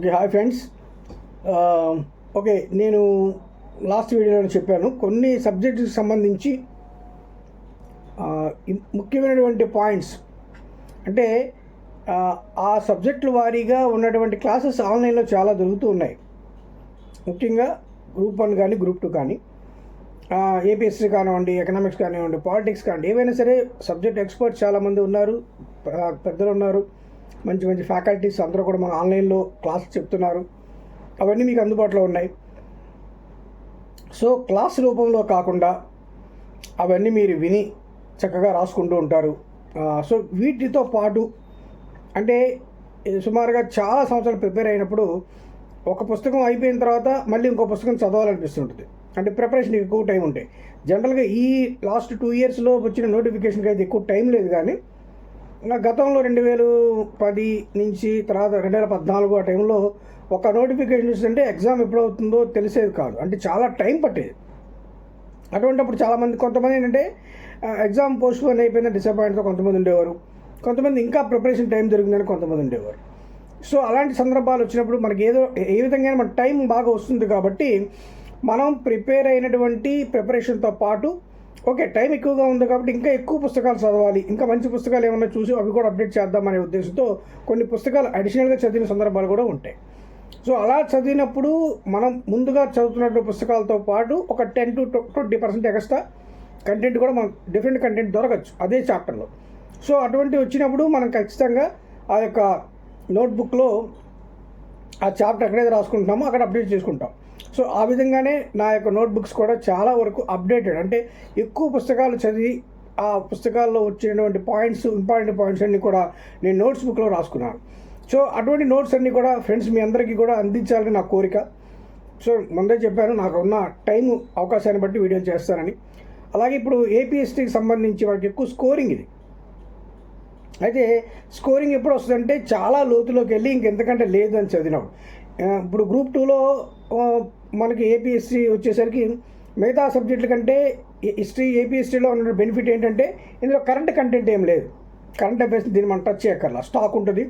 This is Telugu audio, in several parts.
Okay hi friends. ఓకే నేను లాస్ట్ వీడియోలో చెప్పాను. కొన్ని సబ్జెక్టుకి సంబంధించి ముఖ్యమైనటువంటి పాయింట్స్. అంటే ఆ, సబ్జెక్టుల వారీగా ఉన్నటువంటి క్లాసెస్ ఆన్లైన్లో చాలా దొరుకుతూ ఉన్నాయి. ముఖ్యంగా గ్రూప్ వన్ కానీ గ్రూప్ టూ కానీ ఏపీఎస్సీ కానివ్వండి ఎకనామిక్స్ కానివ్వండి పాలిటిక్స్ కానివ్వండి ఏవైనా సరే సబ్జెక్ట్ ఎక్స్పర్ట్స్ చాలామంది ఉన్నారు పెద్దలు ఉన్నారు. మంచి మంచి ఫ్యాకల్టీస్ అందరూ కూడా మన ఆన్లైన్లో క్లాస్ చెప్తున్నారు. అవన్నీ మీకు అందుబాటులో ఉన్నాయి. సో క్లాస్ రూపంలో కాకుండా అవన్నీ మీరు విని చక్కగా రాసుకుంటూ ఉంటారు. సో వీటితో పాటు అంటే సుమారుగా చాలా సంవత్సరాలు ప్రిపేర్ అయినప్పుడు ఒక పుస్తకం అయిపోయిన తర్వాత మళ్ళీ ఇంకో పుస్తకం చదవాలనిపిస్తుంటుంది. అంటే ప్రిపరేషన్ ఎక్కువ టైం ఉంటాయి. జనరల్గా ఈ లాస్ట్ టూ ఇయర్స్లో వచ్చిన నోటిఫికేషన్కి అయితే ఎక్కువ టైం లేదు కానీ ఇంకా గతంలో రెండు వేలు పది నుంచి తర్వాత రెండు వేల పద్నాలుగు ఆ టైంలో ఒక నోటిఫికేషన్ ఇస్తుంటే ఎగ్జామ్ ఎప్పుడు అవుతుందో తెలిసేది కాదు. అంటే చాలా టైం పట్టేది. అటువంటిప్పుడు చాలామంది కొంతమంది ఏంటంటే ఎగ్జామ్ పోస్ట్ పోన్ అయిపోయిన డిసప్పాయింట్తో కొంతమంది ఉండేవారు. కొంతమంది ఇంకా ప్రిపరేషన్ టైం జరిగిందని కొంతమంది ఉండేవారు. సో అలాంటి సందర్భాలు వచ్చినప్పుడు మనకి ఏదో ఏ విధంగా మన టైం బాగా వస్తుంది కాబట్టి మనం ప్రిపేర్ అయినటువంటి ప్రిపరేషన్తో పాటు ఓకే టైం ఎక్కువగా ఉంది కాబట్టి ఇంకా ఎక్కువ పుస్తకాలు చదవాలి ఇంకా మంచి పుస్తకాలు ఏమైనా చూసి అవి కూడా అప్డేట్ చేద్దామనే ఉద్దేశంతో కొన్ని పుస్తకాలు అడిషనల్గా చదివిన సందర్భాలు కూడా ఉంటాయి. సో అలా చదివినప్పుడు మనం ముందుగా చదువుతున్నటువంటి పుస్తకాలతో పాటు ఒక ten to twenty percent extra content కూడా మనం డిఫరెంట్ కంటెంట్ దొరకచ్చు అదే చాప్టర్లో. సో అటువంటి వచ్చినప్పుడు మనం ఖచ్చితంగా ఆ యొక్క నోట్బుక్లో ఆ చాప్టర్ ఎక్కడైతే రాసుకుంటున్నామో అక్కడ అప్డేట్ చేసుకుంటాం. సో ఆ విధంగానే నా యొక్క నోట్బుక్స్ కూడా చాలా వరకు అప్డేటెడ్ అంటే ఎక్కువ పుస్తకాలు చదివి ఆ పుస్తకాల్లో వచ్చినటువంటి పాయింట్స్ ఇంపార్టెంట్ పాయింట్స్ అన్నీ కూడా నేను నోట్స్ బుక్లో రాసుకున్నాను. సో అటువంటి నోట్స్ అన్నీ కూడా ఫ్రెండ్స్ మీ అందరికీ కూడా అందించాలని నా కోరిక. సో ముందే చెప్పాను నాకు ఉన్న టైం అవకాశాన్ని బట్టి వీడియో చేస్తానని. అలాగే ఇప్పుడు ఏపీఎస్టీకి సంబంధించి వాటికి ఎక్కువ స్కోరింగ్ ఇది. అయితే స్కోరింగ్ ఎప్పుడు వస్తుందంటే చాలా లోతులోకి వెళ్ళి ఇంకెంతకంటే లేదు అని చదివినాడు ఇప్పుడు గ్రూప్ టూలో మనకి ఏపీఎస్సీ వచ్చేసరికి మిగతా సబ్జెక్టుల కంటే హిస్టరీ ఏపీఎస్టీలో ఉన్న బెనిఫిట్ ఏంటంటే ఇందులో కరెంట్ కంటెంట్ ఏం లేదు. కరెంట్ అఫేర్స్ దీన్ని మనం టచ్ చేయక్కర్లా స్టాక్ ఉంటుంది.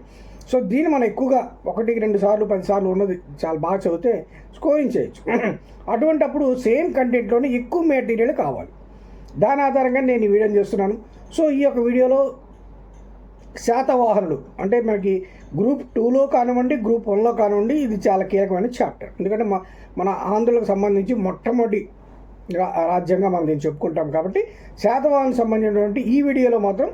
సో దీన్ని మనం ఎక్కువగా ఒకటికి రెండు సార్లు పది సార్లు ఉన్నది చాలా బాగా చదివితే స్కోరింగ్ చేయొచ్చు. అటువంటప్పుడు సేమ్ కంటెంట్లోనే ఎక్కువ మెటీరియల్ కావాలి. దాని ఆధారంగా నేను ఈ వీడియోని చేస్తున్నాను. సో ఈ యొక్క వీడియోలో శాతవాహనులు. అంటే మనకి గ్రూప్ టూలో కానివ్వండి గ్రూప్ వన్లో కానివ్వండి ఇది చాలా కీలకమైన చాప్టర్. ఎందుకంటే మా మన ఆంధ్రులకు సంబంధించి మొట్టమొదటి రా- రాజ్యంగా మనం నేను చెప్పుకుంటాం కాబట్టి శాతవాహన సంబంధించినటువంటి ఈ వీడియోలో మాత్రం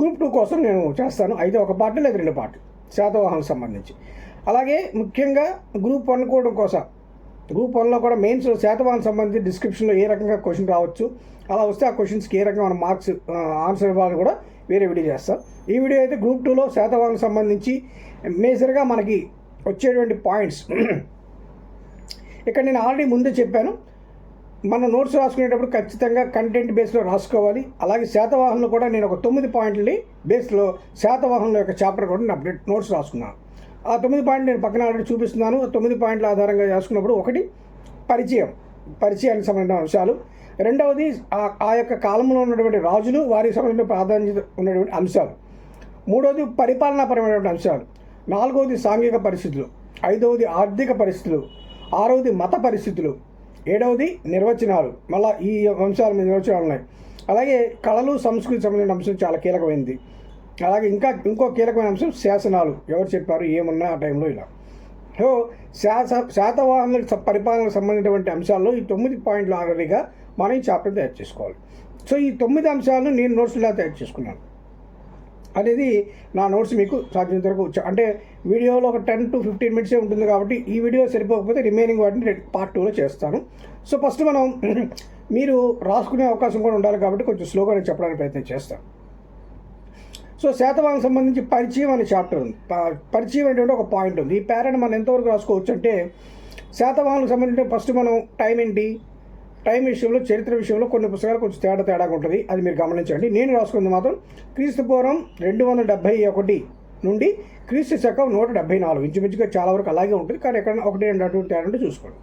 గ్రూప్ టూ కోసం నేను చేస్తాను. అయితే ఒక పార్ట్ లేదా రెండు పార్ట్ శాతవాహనం సంబంధించి. అలాగే ముఖ్యంగా గ్రూప్ వన్ కూడా కోసం గ్రూప్ వన్లో కూడా మెయిన్స్ శాతవాహనం సంబంధించి డిస్క్రిప్షన్లో ఏ రకంగా క్వశ్చన్ రావచ్చు అలా వస్తే ఆ క్వశ్చన్స్కి ఏ రకంగా మన మార్క్స్ ఆన్సర్ ఇవ్వాలని కూడా వేరే వీడియో చేస్తాం. ఈ వీడియో అయితే గ్రూప్ టూలో శాతవాహనకు సంబంధించి మేజర్గా మనకి వచ్చేటువంటి పాయింట్స్ ఇక్కడ నేను ఆల్రెడీ ముందే చెప్పాను. మన నోట్స్ రాసుకునేటప్పుడు ఖచ్చితంగా కంటెంట్ బేస్లో రాసుకోవాలి. అలాగే శాతవాహనంలో కూడా నేను ఒక తొమ్మిది పాయింట్లని బేస్లో శాతవాహనంలో యొక్క చాప్టర్ కూడా నేను అప్డేట్ నోట్స్ రాసుకున్నాను. ఆ తొమ్మిది పాయింట్లు నేను పక్కన ఆల్రెడీ చూపిస్తున్నాను. తొమ్మిది పాయింట్ల ఆధారంగా రాసుకున్నప్పుడు ఒకటి పరిచయం. పరిచయానికి సంబంధించిన అంశాలు. రెండవది ఆ- ఆ యొక్క కాలంలో ఉన్నటువంటి రాజులు వారి సంబంధించిన ప్రాధాన్యత ఉన్నటువంటి అంశాలు. మూడవది పరిపాలనాపరమైనటువంటి అంశాలు. నాలుగవది సాంఘిక పరిస్థితులు. ఐదవది ఆర్థిక పరిస్థితులు. ఆరవది మత పరిస్థితులు. ఏడవది నిర్వచనాలు. మళ్ళీ ఈ అంశాల మీద నిర్వచనాలు ఉన్నాయి. అలాగే కళలు సంస్కృతి సంబంధించిన అంశం చాలా కీలకమైనది అలాగే ఇంకా ఇంకో కీలకమైన అంశం శాసనాలు. ఎవరు చెప్పారు ఏమున్నా ఆ టైంలో ఇలా. సో శాత శాతవాహనులకు పరిపాలనకు సంబంధించినటువంటి అంశాల్లో ఈ తొమ్మిది పాయింట్లు ఆల్రెడీగా మనం ఈ చాప్టర్ తయారు చేసుకోవాలి. సో ఈ తొమ్మిది అంశాలను నేను నోట్స్ ఇలా తయారు చేసుకున్నాను. అనేది నా నోట్స్ మీకు సాధ్యమైనంత వరకు వచ్చా అంటే వీడియోలో ఒక టెన్ టు ఫిఫ్టీన్ మినిట్సే ఉంటుంది కాబట్టి ఈ వీడియో సరిపోకపోతే రిమైనింగ్ వాటిని పార్ట్ టూలో చేస్తాను. సో ఫస్ట్ మనం మీరు రాసుకునే అవకాశం కూడా ఉండాలి కాబట్టి కొంచెం స్లోగా నేను చెప్పడానికి ప్రయత్నం చేస్తాను. సో శాతవాహనం సంబంధించి పరిచయం అనే చాప్టర్ ఉంది. ప- పరిచయం అనేటువంటి ఒక పాయింట్ ఉంది. ఈ పేరెంట్ మనం ఎంతవరకు రాసుకోవచ్చు అంటే శాతవాహనకు సంబంధించి ఫస్ట్ మనం టైం ఏంటి? టైం విషయంలో చరిత్ర విషయంలో కొన్ని పుస్తకాలు కొంచెం తేడా తేడాగా ఉంటుంది. అది మీరు గమనించండి. నేను రాసుకుంది మాత్రం క్రీస్తు పూర్వం రెండు వందల డెబ్బై ఒకటి నుండి క్రీస్తు శకం నూట డెబ్బై నాలుగు. ఇంచుమించుగా చాలా వరకు అలాగే ఉంటుంది. కానీ ఎక్కడ ఒకటి రెండు అటు తేడా చూసుకోండి.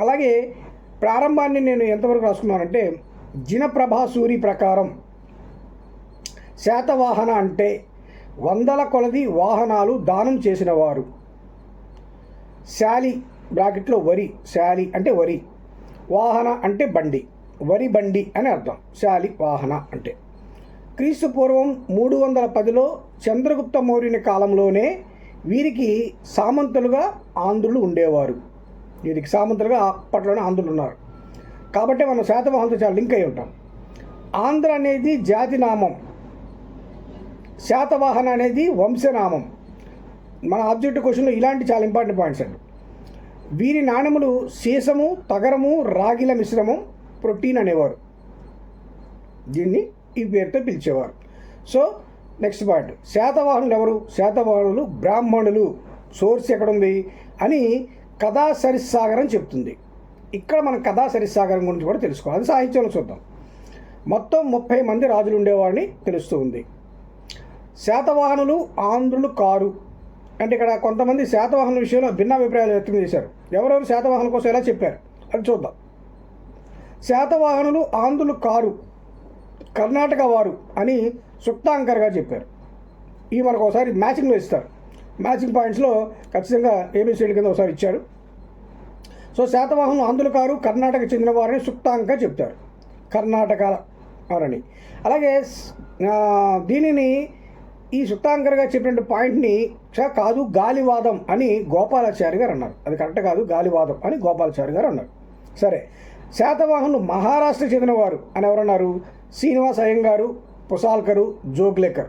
అలాగే ప్రారంభాన్ని నేను ఎంతవరకు రాసుకున్నానంటే జినప్రభాసూరి ప్రకారం శాతవాహన అంటే వందల కొలది వాహనాలు దానం చేసిన వారు. శాలి బ్రాకెట్లో వరి శాలి అంటే వరి. వాహన అంటే బండి వరి బండి అని అర్థం. శాలి వాహన అంటే. క్రీస్తు పూర్వం మూడు వందల పదిలో చంద్రగుప్త మౌర్యుని కాలంలోనే వీరికి సామంతులుగా ఆంధ్రులు ఉండేవారు. వీరికి సామంతులుగా అప్పట్లోనే ఆంధ్రులు ఉన్నారు. కాబట్టి మనం శాతవాహనతో చాలా లింక్ అయి ఉంటాం. ఆంధ్ర అనేది జాతి నామం. శాతవాహన అనేది వంశనామం. మన ఆబ్జెక్టివ్ క్వశ్చన్లో ఇలాంటి చాలా ఇంపార్టెంట్ పాయింట్స్ అండి. వీరి నాణములు సీసము తగరము రాగిల మిశ్రమం ప్రోటీన్ అనేవారు. దీన్ని ఈ పేరుతో పిలిచేవారు. సో నెక్స్ట్ పాయింట్ శాతవాహనులు ఎవరు? శాతవాహనులు బ్రాహ్మణులు. సోర్స్ ఎక్కడుంది? అని కథాసరిస్సాగరం చెప్తుంది. ఇక్కడ మనం కథా సరిస్సాగరం గురించి కూడా తెలుసుకోవాలి. అది సాహిత్యంలో చూద్దాం. మొత్తం ముప్పై మంది రాజులు ఉండేవారని తెలుస్తూ ఉంది. శాతవాహనులు ఆంధ్రులు కారు. అంటే ఇక్కడ కొంతమంది శాతవాహనుల విషయంలో భిన్న అభిప్రాయాలు వ్యక్తం చేశారు. ఎవరెవరు శాతవాహనుల కోసం ఎలా చెప్పారు? అది చూద్దాం. శాతవాహనులు ఆంధ్రులు కారు కర్ణాటక వారు అని సుక్తాంకర్గా చెప్పారు. ఈ మనకు ఒకసారి మ్యాచింగ్లో ఇస్తారు. మ్యాచింగ్ పాయింట్స్లో ఖచ్చితంగా ఏబిసిడి కింద ఒకసారి ఇచ్చారు సో శాతవాహనులు ఆంధ్రులు కారు కర్ణాటక చెందిన వారని సుక్తాంక చెప్తారు. కర్ణాటక వారని. అలాగే దీనిని ఈ సుక్తాంకర్గా చెప్పిన పాయింట్ని కాదు గాలివాదం అని గోపాలాచారి గారు అన్నారు. అది కరెక్ట్ కాదు గాలివాదం అని గోపాలాచారి గారు అన్నారు. సరే శాతవాహనులు మహారాష్ట్ర చెందినవారు అని ఎవరన్నారు? శ్రీనివాస్ అయ్యంగారు పుసాల్కరు జోగ్లేకర్.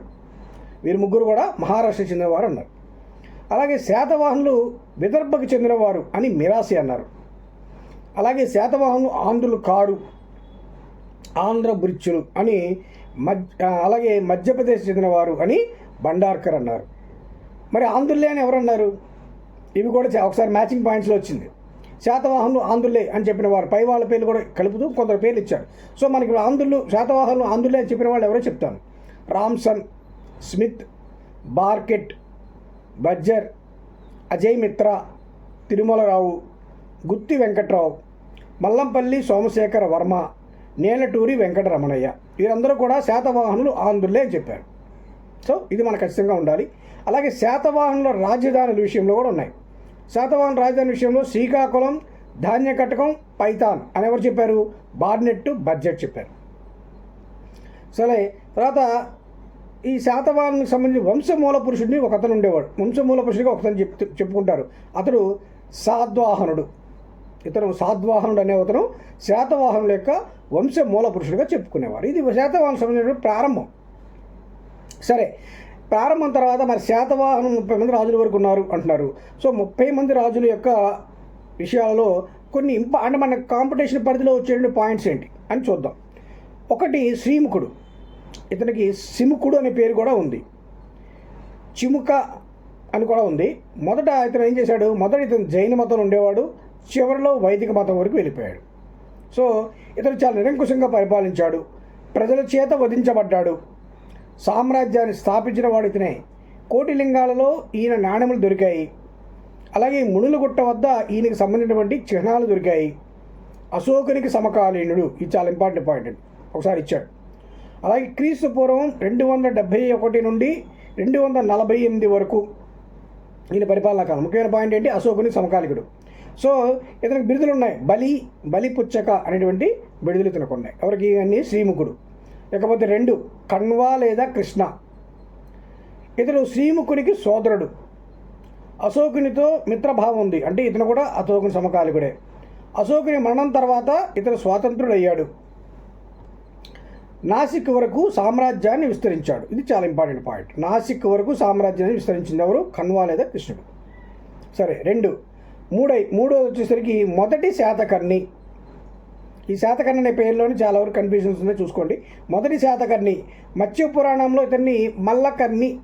వీరు ముగ్గురు కూడా మహారాష్ట్ర చెందినవారు అన్నారు. అలాగే శాతవాహనులు విదర్భకు చెందినవారు అని మిరాసి అన్నారు. అలాగే శాతవాహనులు ఆంధ్రులు కారు ఆంధ్ర బృచ్చులు అని మధ్య అలాగే మధ్యప్రదేశ్ చెందినవారు అని భండార్కర్ అన్నారు. మరి ఆంధ్రులే అని ఎవరన్నారు? ఇవి కూడా ఒకసారి మ్యాచింగ్ పాయింట్స్లో వచ్చింది. శాతవాహనులు ఆంధ్రులే అని చెప్పిన వారు. పై వాళ్ళ పేర్లు కూడా కలుపుతూ కొందరు పేర్లు ఇచ్చారు. సో మనకి ఆంధ్రులు శాతవాహనులు ఆంధ్రులే అని చెప్పిన వాళ్ళు ఎవరో చెప్తాను. రామ్సన్ స్మిత్ బార్కెట్ బజ్జర్ అజయ్ మిత్ర తిరుమలరావు గుత్తి వెంకట్రావు మల్లంపల్లి సోమశేఖర వర్మ నేలటూరి వెంకటరమణయ్య. వీరందరూ కూడా శాతవాహనులు ఆంధ్రులే అని చెప్పారు. సో ఇది మనకు ఖచ్చితంగా ఉండాలి. అలాగే శాతవాహనుల రాజధానుల విషయంలో కూడా ఉన్నాయి. శాతవాహన రాజధాని విషయంలో శ్రీకాకుళం ధాన్య కటకం పైతాన్ అని ఎవరు చెప్పారు? బార్నెట్ బడ్జెట్ చెప్పారు. సరే తర్వాత ఈ శాతవాహనులకు సంబంధించి వంశమూల పురుషుడిని ఒకతను ఉండేవాడు. వంశమూల పురుషుడిగా ఒకతను చెప్తూ చెప్పుకుంటారు. అతడు సాద్వాహనుడు ఇతను సాద్వాహనుడు అనే అతను శాతవాహనుల యొక్క వంశ మూల పురుషుడిగా చెప్పుకునేవారు ఇది శాతవాహన సంబంధించిన ప్రారంభం. సరే ప్రారంభం తర్వాత మరి శాతవాహనం ముప్పై మంది రాజుల వరకు ఉన్నారు అంటున్నారు. సో ముప్పై మంది రాజుల యొక్క విషయాలలో కొన్ని ఇంప అంటే మన కాంపిటీషన్ పరిధిలో వచ్చేటువంటి పాయింట్స్ ఏంటి అని చూద్దాం. ఒకటి శ్రీముఖుడు. ఇతనికి సిముకుడు అనే పేరు కూడా ఉంది. చిముక అని కూడా ఉంది. మొదట ఇతను ఏం చేశాడు? మొదట ఇతను జైన మతంలో ఉండేవాడు. చివరిలో వైదిక మతం వరకు వెళ్ళిపోయాడు. సో ఇతను చాలా నిరంకుశంగా పరిపాలించాడు. ప్రజల చేత వధించబడ్డాడు. సామ్రాజ్యాన్ని స్థాపించిన వాడు ఇతనే. కోటిలింగాలలో ఈయన నాణెములు దొరికాయి. అలాగే మునులగుట్ట వద్ద ఈయనకి సంబంధించినటువంటి చిహ్నాలు దొరికాయి. అశోకునికి సమకాలీనుడు. ఇది చాలా ఇంపార్టెంట్ పాయింట్ ఒకసారి ఇచ్చాడు. అలాగే క్రీస్తు పూర్వం రెండు వందల డెబ్భై ఒకటి నుండి రెండు వందల నలభై ఎనిమిది వరకు ఈయన పరిపాలనా కాలం. ముఖ్యమైన పాయింట్ ఏంటి? అశోకుని సమకాలికుడు. సో ఇతనికి బిరుదులు ఉన్నాయి. బలి బలి పుచ్చక అనేటువంటి బిరుదులు ఇతనికి ఉన్నాయి. ఎవరికి ఇవన్నీ? శ్రీముఖుడు. ఇకపోతే రెండు కణ్వా లేదా కృష్ణ. ఇతడు శ్రీముఖునికి సోదరుడు. అశోకునితో మిత్రభావం ఉంది. అంటే ఇతను కూడా అశోకుని సమకాలికుడే. అశోకుని మరణం తర్వాత ఇతను స్వాతంత్రుడయ్యాడు. నాసిక్ వరకు సామ్రాజ్యాన్ని విస్తరించాడు. ఇది చాలా ఇంపార్టెంట్ పాయింట్. నాసిక్ వరకు సామ్రాజ్యాన్ని విస్తరించింది ఎవరు? కన్వా లేదా కృష్ణుడు. సరే రెండు. మూడై మూడోది వచ్చేసరికి మొదటి శాతకర్ణి. ఈ శాతకర్ణి అనే పేరులోని చాలా వరకు కన్ఫ్యూజన్స్ ఉన్నాయి చూసుకోండి. మొదటి శాతకర్ణి మత్స్య పురాణంలో ఇతన్ని మల్లకర్ణి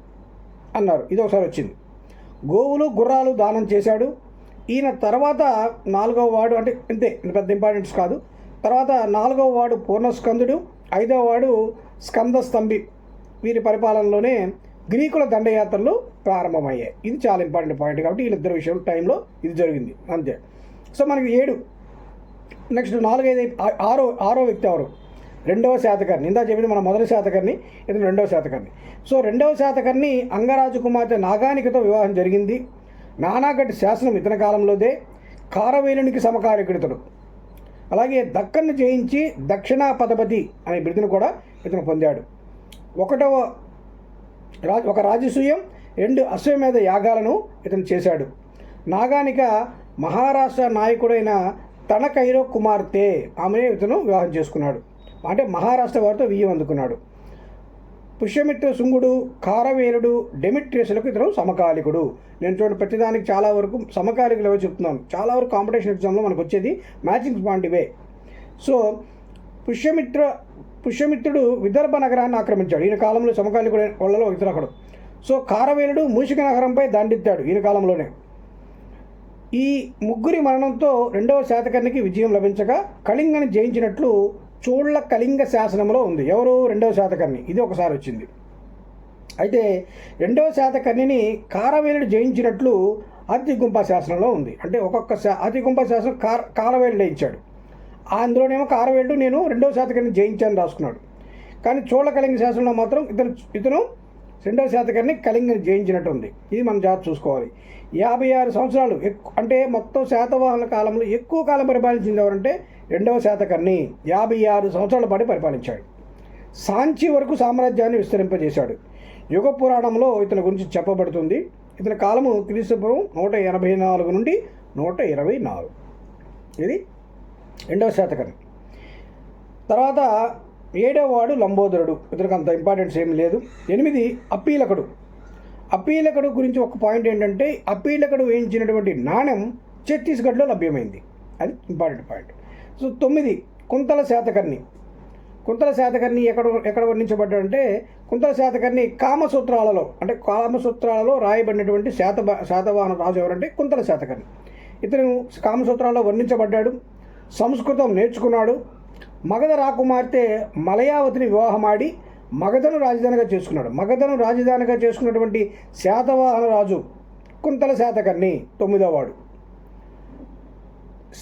అన్నారు. ఇది ఒకసారి వచ్చింది. గోవులు గుర్రాలు దానం చేశాడు. ఈయన తర్వాత నాలుగవ వాడు అంటే ఇంతే పెద్ద ఇంపార్టెన్స్ కాదు. తర్వాత నాలుగవ వాడు పూర్ణస్కందుడు ఐదవ వాడు స్కందస్తంభి. వీరి పరిపాలనలోనే గ్రీకుల దండయాత్రలు ప్రారంభమయ్యాయి. ఇది చాలా ఇంపార్టెంట్ పాయింట్ కాబట్టి వీళ్ళిద్దరు విషయం టైంలో ఇది జరిగింది. అంతే. సో మనకి ఏడు. నెక్స్ట్ నాలుగైదు ఆరో ఆరో వ్యక్తి ఎవరు? రెండవ శాతకర్ణి. ఇందా చెప్పింది మన మొదటి శాతకర్ణి ఇతను రెండవ శాతకర్ణి. సో రెండవ శాతకర్ణి అంగరాజు కుమార్తె నాగానికతో వివాహం జరిగింది. నానాగడ్డి శాసనం ఇతని కాలంలోదే కారవేలునికి సమకాలికుడితడు అలాగే దక్కన్ను జయించి దక్షిణాపథపతి అనే బిరుదును కూడా ఇతను పొందాడు. ఒకటవ రాజు ఒక రాజసూయం రెండు అశ్వమేధ యాగాలను ఇతను చేశాడు. నాగానిక మహారాష్ట్ర నాయకుడైన తనకైరో కుమార్తె ఆమెనే ఇతను వివాహం చేసుకున్నాడు. అంటే మహారాష్ట్ర వారితో వియ్యం అందుకున్నాడు. పుష్యమిత్ర శుంగుడు కారవేలుడు డెమిట్రియస్లకు ఇతను సమకాలికుడు. నేను చూడండి ప్రతిదానికి చాలా వరకు సమకాలికులు ఏవో చెప్తున్నాను. చాలా వరకు కాంపిటీషన్ ఎగ్జామ్లో మనకు వచ్చేది మ్యాచింగ్ పాయింట్ ఇవే సో పుష్యమిత్ర పుష్యమిత్రుడు విదర్భ నగరాన్ని ఆక్రమించాడు. ఈయన కాలంలో సమకాలికుడు వాళ్ళలో ఇతరు ఒకడు సో కారవేలుడు మూషిక నగరంపై దండెత్తాడు ఈయన కాలంలోనే. ఈ ముగ్గురి మరణంతో రెండవ శాతకర్ణికి విజయం లభించగా కళింగని జయించినట్లు చోళ్ళ కళింగ శాసనంలో ఉంది. ఎవరు? రెండవ శాతకర్ణి. ఇది ఒకసారి వచ్చింది. అయితే రెండవ శాతకర్ణిని కారవేలుడు జయించినట్లు అతిగుంప శాసనంలో ఉంది. అంటే ఒక్కొక్క శా అతిగుంప శాసనం కార కారవేలుడు జయించాడు అందులోనేమో కారవేళ్ళు నేను రెండవ శాతకాన్ని జయించాను రాసుకున్నాడు. కానీ చోళ కళింగ శాసనంలో మాత్రం ఇతను ఇతను రెండవ శాతకాన్ని కళింగని జయించినట్టు ఉంది. ఇది మనం జాగ్రత్త చూసుకోవాలి. యాభై ఆరు సంవత్సరాలు ఎక్కువ అంటే మొత్తం శాతవాహన కాలంలో ఎక్కువ కాలం పరిపాలించింది ఎవరంటే రెండవ శాతకాన్ని యాభై ఆరు సంవత్సరాల పాటు పరిపాలించాడు. సాంచి వరకు సామ్రాజ్యాన్ని విస్తరింపజేశాడు. యుగ పురాణంలో ఇతని గురించి చెప్పబడుతుంది. ఇతని కాలము క్రీస్తుపురం నూట ఎనభై నాలుగు నుండి నూట ఇరవై నాలుగు. ఇది రెండవ శాతకర్ణి తర్వాత ఏడవ వాడు లంబోదరుడు. ఇతనికి అంత ఇంపార్టెన్స్ ఏం లేదు. ఎనిమిది అప్పీలకుడు. అప్పీలకుడు గురించి ఒక పాయింట్ ఏంటంటే అప్పీలకుడు వేయించినటువంటి నాణ్యం ఛత్తీస్గఢ్లో లభ్యమైంది. అది ఇంపార్టెంట్ పాయింట్ సో తొమ్మిది కుంతల శాతకర్ణి. కుంతల శాతకర్ణి ఎక్కడ ఎక్కడ వర్ణించబడ్డాడంటే కుంతల శాతకర్ణి కామసూత్రాలలో అంటే కామసూత్రాలలో రాయబడినటువంటి శాత శాతవాహన రాజు ఎవరంటే కుంతల శాతకర్ణి. ఇతను కామసూత్రాలలో వర్ణించబడ్డాడు. సంస్కృతం నేర్చుకున్నాడు. మగధ రాకుమార్తె మలయావతిని వివాహమాడి మగధను రాజధానిగా చేసుకున్నాడు. మగధను రాజధానిగా చేసుకున్నటువంటి శాతవాహన రాజు కుంతల శాతకర్ణి తొమ్మిదవ వాడు.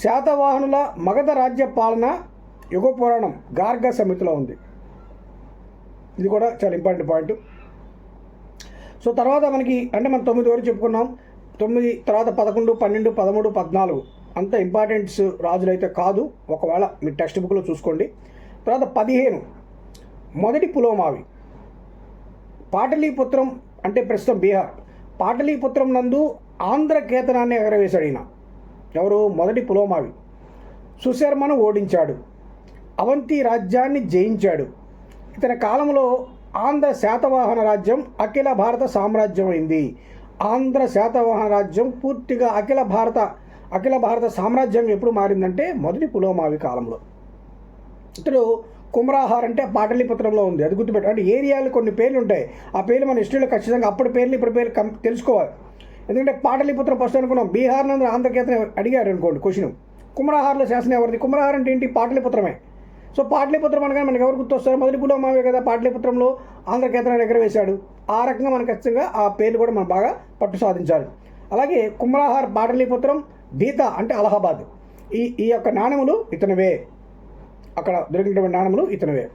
శాతవాహనుల మగధ రాజ్య పాలన యుగ పురాణం గార్గ సమితిలో ఉంది. ఇది కూడా చాలా ఇంపార్టెంట్ పాయింట్. సో తర్వాత మనకి అంటే మనం తొమ్మిది వరకు చెప్పుకున్నాం. తొమ్మిది తర్వాత పదకొండు పన్నెండు పదమూడు పద్నాలుగు. అంత ఇంపార్టెంట్స్ రాజులైతే కాదు. ఒకవేళ మీ టెక్స్ట్ బుక్లో చూసుకోండి. తర్వాత పదిహేను. మొదటి పులోమావి. పాటలీపుత్రం అంటే ప్రస్తుతం బీహార్. పాటలీపుత్రం నందు ఆంధ్ర కేతనాన్ని ఎగరవేశాడు ఈయన ఎవరు? మొదటి పులోమావి. సుశర్మను ఓడించాడు. అవంతి రాజ్యాన్ని జయించాడు. ఇతని కాలంలో ఆంధ్ర శాతవాహన రాజ్యం అఖిల భారత సామ్రాజ్యం అయింది. ఆంధ్ర శాతవాహన రాజ్యం పూర్తిగా అఖిల భారత అఖిల భారత సామ్రాజ్యం ఎప్పుడు మారిందంటే మొదటి పులోమావి కాలంలో. ఇతడు కుమరాహార్ అంటే పాటలీపుత్రంలో ఉంది. అది గుర్తుపెట్టు. అంటే ఏరియాలు కొన్ని పేర్లు ఉంటాయి ఆ పేర్లు మన హిస్టరీలో ఖచ్చితంగా అప్పటి పేర్లు ఇప్పుడు పేర్లు కం తెలుసుకోవాలి. ఎందుకంటే పాటలీపుత్రం ఫస్ట్ అనుకున్నాం. బీహార్ నందు ఆంధ్రకేతన అడిగారు అనుకోండి క్వశ్చన్. కుమరాహార్లో శాసనం ఎవరిది? కుమరాహార్ అంటే ఏంటి? పాటలీపుత్రమే సో పాటలీపుత్రం అనగానే మనకి ఎవరు గుర్తొస్తారు? మొదటి పులోమావే కదా పాటలీపుత్రంలో ఆంధ్రకేతన దగ్గర వేశాడు ఆ రకంగా మనకు ఖచ్చితంగా ఆ పేర్లు కూడా మనం బాగా పట్టు సాధించాలి. అలాగే కుమరాహార్ పాటలీపుత్రం గీత అంటే అలహాబాద్. ఈ ఈ యొక్క నాణెములు ఇతనివే. అక్కడ దొరికినటువంటి నాణములు ఇతనివే.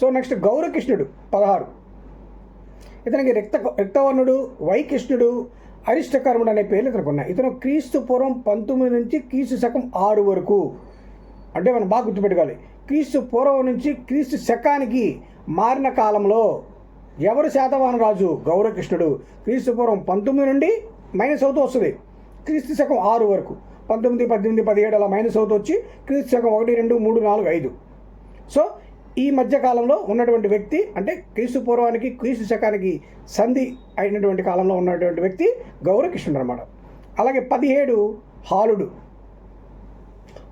సో నెక్స్ట్ గౌరకృష్ణుడు పదహారు. ఇతనికి రక్త రక్తవర్ణుడు వైకృష్ణుడు అరిష్టకర్ముడు అనే పేర్లు ఇతనికి ఉన్నాయి. ఇతను క్రీస్తు పూర్వం పంతొమ్మిది నుంచి క్రీస్తు శకం ఆరు వరకు. అంటే మనం బాగా గుర్తుపెట్టుకోవాలి. క్రీస్తు పూర్వం నుంచి క్రీస్తు శకానికి మారిన కాలంలో ఎవరు శాతవాహన రాజు గౌరకృష్ణుడు. క్రీస్తు పూర్వం పంతొమ్మిది నుండి మైనస్ అవుతూ వస్తుంది. క్రీస్తు శకం ఆరు వరకు. పంతొమ్మిది పద్దెనిమిది పదిహేడు అలా మైనస్ అవుతూ వచ్చి క్రీస్తు శకం ఒకటి రెండు మూడు నాలుగు ఐదు. సో ఈ మధ్యకాలంలో ఉన్నటువంటి వ్యక్తి అంటే క్రీస్తు పూర్వానికి క్రీస్తు శకానికి సంధి అయినటువంటి కాలంలో ఉన్నటువంటి వ్యక్తి గౌరకృష్ణుడు అనమాట అలాగే పదిహేడు హాలుడు.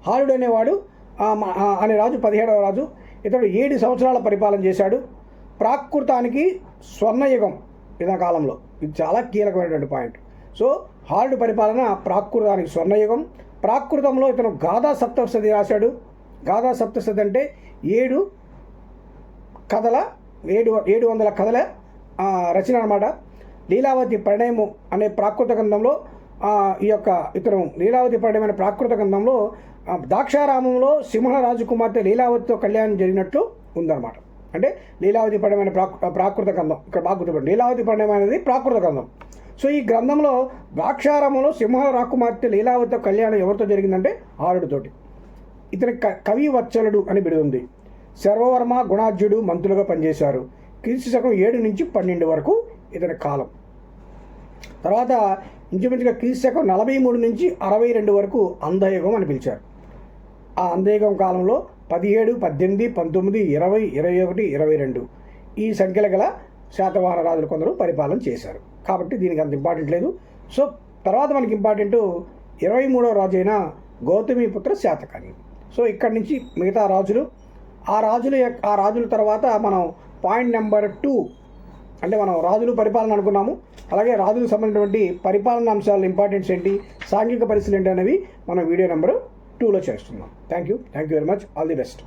హాలుడు అనేవాడు అనే రాజు పదిహేడవ రాజు ఇతడు ఏడు సంవత్సరాల పరిపాలన చేశాడు. ప్రాకృతానికి స్వర్ణయుగం ఇతని కాలంలో. ఇది చాలా కీలకమైనటువంటి పాయింట్. సో హాలుడు పరిపాలన ప్రాకృతానికి స్వర్ణయుగం. ప్రాకృతంలో ఇతను గాథా సప్తసతి రాశాడు. గాథా సప్తసతి అంటే ఏడు కథల ఏడు ఏడు వందల కథల రచన అనమాట లీలావతి పరిణయము అనే ప్రాకృత గ్రంథంలో ఈ యొక్క ఇతను లీలావతి పరిణయమైన ప్రాకృత గ్రంథంలో దాక్షారామంలో ద్రాక్షారామంలో సింహరాజు కుమార్తె లీలావతితో కళ్యాణం జరిగినట్లు ఉందన్నమాట. అంటే లీలావతి పరిణయమైన ప్రాకృత గ్రంథం. ఇక్కడ బాగా గుర్తుపడి లీలావతి పరిణయం అనేది ప్రాకృత గ్రంథం. సో ఈ గ్రంథంలో ద్రాక్షారామంలో సింహ రాకుమార్తె లీలావతితో కళ్యాణం ఎవరితో జరిగిందంటే ఆరుడితోటి. ఇతని క- కవి వత్సలుడు అని బిడుంది సర్వవర్మ గుణార్జుడు మంత్రులుగా పనిచేశారు. క్రీస్తు శకం ఏడు నుంచి పన్నెండు వరకు ఇతని కాలం. తర్వాత ఇంచుమించుగా క్రీస్తు శకం నలభై మూడు నుంచి అరవై రెండు వరకు అంధయుగం అని పిలిచారు. ఆ అంధయుగం కాలంలో పదిహేడు పద్దెనిమిది పంతొమ్మిది ఇరవై ఇరవై ఒకటి ఇరవై రెండు ఈ సంఖ్యల గల శాతవాహన రాజులు కొందరు పరిపాలన చేశారు. కాబట్టి దీనికి అంత ఇంపార్టెంట్ లేదు. సో తర్వాత మనకి ఇంపార్టెంట్ ఇరవై మూడవ రాజు అయిన గౌతమిపుత్ర శాతకర్ణి. సో ఇక్కడి నుంచి మిగతా రాజులు ఆ రాజుల యొక్క- ఆ రాజుల తర్వాత మనం పాయింట్ నెంబర్ టూ అంటే మనం రాజులు పరిపాలన అనుకున్నాము. అలాగే రాజులకు సంబంధించినటువంటి పరిపాలన అంశాలు ఇంపార్టెన్స్ ఏంటి సాంఘిక పరిస్థితులు ఏంటి అనేవి మనం వీడియో నెంబర్ టూలో చేస్తున్నాం. Thank you thank you very much all the best